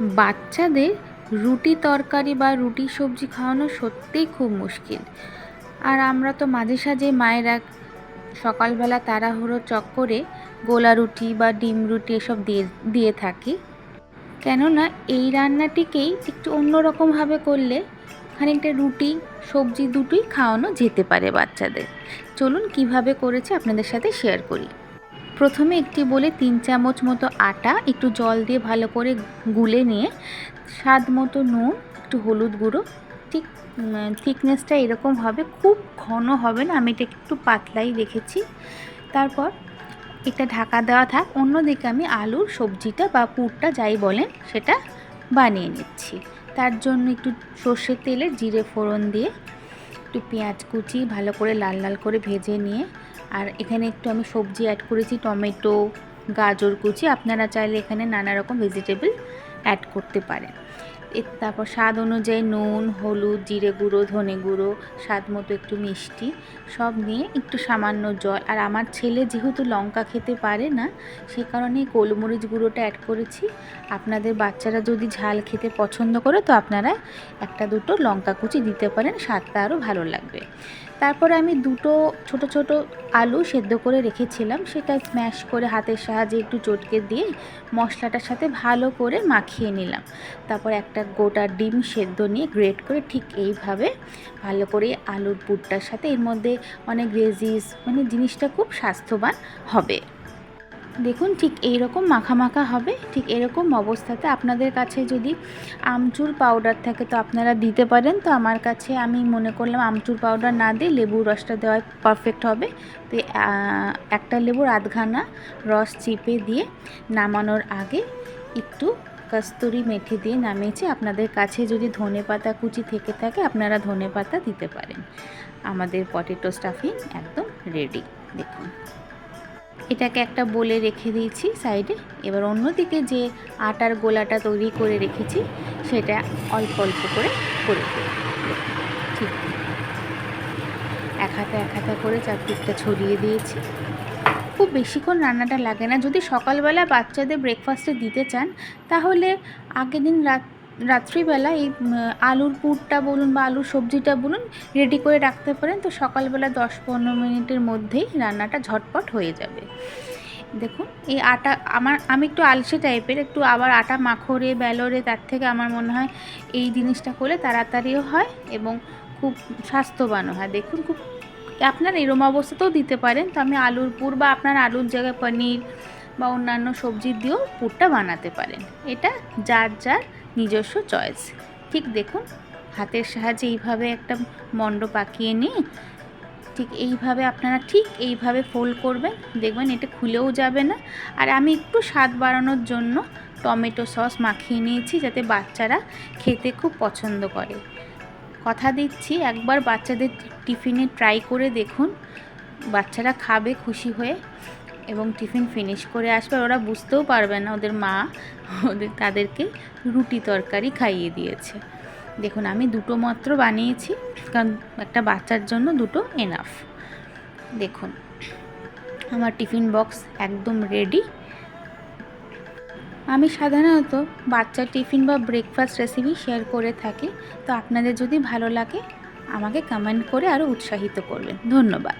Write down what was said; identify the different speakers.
Speaker 1: বাচ্চাদের রুটি তরকারি বা রুটি সবজি খাওয়ানো সত্যিই খুব মুশকিল। আর আমরা তো মাঝে সাঝে মায়েরা সকালবেলা তাড়াহুড়ো চক্করে গোলা রুটি বা ডিম রুটি এসব দিয়ে দিয়ে থাকি। কেননা এই রান্নাটিকেই একটু অন্যরকমভাবে করলে খানিকটা রুটি, সবজি দুটোই খাওয়ানো যেতে পারে বাচ্চাদের। চলুন কীভাবে করেছি আপনাদের সাথে শেয়ার করি। প্রথমে একটি বলে তিন চামচ মতো আটা, একটু জল দিয়ে ভালো করে গুলে নিয়ে স্বাদ মতো নুন, একটু হলুদ গুঁড়ো, ঠিক থিকনেসটা এরকম হবে, খুব ঘন হবে না, আমি এটা একটু পাতলাই রেখেছি। তারপর এটা ঢাকা দেওয়া থাক, অন্যদিকে আমি আলুর সবজিটা বা পুরটা যাই বলেন, সেটা বানিয়ে নিচ্ছি। তার জন্য একটু সর্ষের তেলে জিরে ফোড়ন দিয়ে, একটু পেঁয়াজ কুচি, ভালো করে লাল লাল করে ভেজে নিয়ে আর এখানে একটু আমি সবজি অ্যাড করেছি, টমেটো, গাজর কুচি। আপনারা চাইলে এখানে নানা রকম ভেজিটেবল অ্যাড করতে পারেন। তারপর স্বাদ অনুযায়ী নুন, হলুদ, জিরে গুঁড়ো, ধনে গুঁড়ো, স্বাদ মতো একটু মিষ্টি, সব নিয়ে একটু সামান্য জল। আর আমার ছেলে যেহেতু লঙ্কা খেতে পারে না, সে কারণে গোলমরিচ গুঁড়োটা অ্যাড করেছি। আপনাদের বাচ্চারা যদি ঝাল খেতে পছন্দ করে, তো আপনারা একটা দুটো লঙ্কা কুচি দিতে পারেন, স্বাদটা আরও ভালো লাগবে। তারপরে আমি দুটো ছোট ছোট আলু সেদ্ধ করে রেখেছিলাম, সেটা স্ম্যাশ করে হাতের সাহায্যে একটু চটকে দিয়ে মশলাটার সাথে ভালো করে মাখিয়ে নিলাম। তারপর একটা গোটা ডিম সেদ্ধ নিয়ে গ্রেট করে ঠিক এইভাবে ভালো করে আলুর পুরটার সাথে এর মধ্যে অনেক রেজিস মানে জিনিসটা খুব স্বাস্থ্যবান হবে। দেখুন ঠিক এই রকম মাখা হবে, ঠিক এরকম অবস্থাতে আপনাদের কাছে যদি আমচুর পাউডার থাকে তো আপনারা দিতে পারেন। তো আমার কাছে আমি মনে করলাম আমচুর পাউডার না দিয়ে লেবুর রসটা দেওয়াই পারফেক্ট হবে। তো একটা লেবুর আধখানা রস চিপে দিয়ে নামানোর আগে একটু কস্তুরি মেথি দিয়ে নামিয়েছি। আপনাদের কাছে যদি ধনে পাতা কুচি থেকে থাকে, আপনারা ধনে পাতা দিতে পারেন। আমাদের পটেটো স্টাফিং একদম রেডি দেখুন। এটাকে একটা বলে রেখে দিয়েছি সাইডে। এবার অন্যদিকে যে আটার গোলাটা তৈরি করে রেখেছি, সেটা অল্প অল্প করে করে ঠিক। এক হাতে এক হাতে করে চারদিকটা ছড়িয়ে দিয়েছি। বেশিক্ষণ রান্নাটা লাগে না। যদি সকালবেলা বাচ্চাদের ব্রেকফাস্টে দিতে চান, তাহলে আগের দিন রাত, রাত্রিবেলা এই আলুর পুরটা বলুন বা আলুর সবজিটা বলুন রেডি করে রাখতে পারেন। তো সকালবেলা দশ পনেরো মিনিটের মধ্যেই রান্নাটা ঝটপট হয়ে যাবে। দেখুন, এই আটা আমার, আমি একটু আলসে টাইপের একটু আবার আটা মাখরে বেলরে তার থেকে আমার মনে হয় এই জিনিসটা করলে তাড়াতাড়িও হয় এবং খুব স্বাস্থ্যবানও হয়। দেখুন, খুব আপনার এরম অবস্থাতেও দিতে পারেন। তো আমি আলুর পুর বা আপনার আলুর জায়গায় পনির বা অন্যান্য সবজি দিয়েও পুরটা বানাতে পারেন। এটা যার যার নিজস্ব চয়েস ঠিক দেখুন, হাতের সাহায্যে এইভাবে একটা মণ্ড পাকিয়ে নিয়ে ঠিক এইভাবে আপনারা ঠিক এইভাবে ফোল্ড করবেন। দেখবেন এটা খুলেও যাবে না। আর আমি একটু স্বাদ বাড়ানোর জন্য টমেটো সস মাখিয়ে নিয়েছি যাতে বাচ্চারা খেতে খুব পছন্দ করে। কথা দিচ্ছি, একবার বাচ্চাদের টিফিনে ট্রাই করে দেখুন। বাচ্চারা খাবে খুশি হয়ে এবং টিফিন ফিনিশ করে আসবে। ওরা বুঝতেও পারবে না, ওদের মা ওদের, তাদেরকে রুটি তরকারি খাইয়ে দিয়েছে। দেখুন, আমি দুটো মাত্র বানিয়েছি, কারণ একটা বাচ্চার জন্য দুটো এনাফ দেখুন, আমার টিফিন বক্স একদম রেডি আমি সাধারণত বাচ্চার টিফিন বা ব্রেকফাস্ট রেসিপি শেয়ার করে থাকি। তো আপনাদের যদি ভালো লাগে, আমাকে কমেন্ট করে আরও উৎসাহিত করবেন। ধন্যবাদ।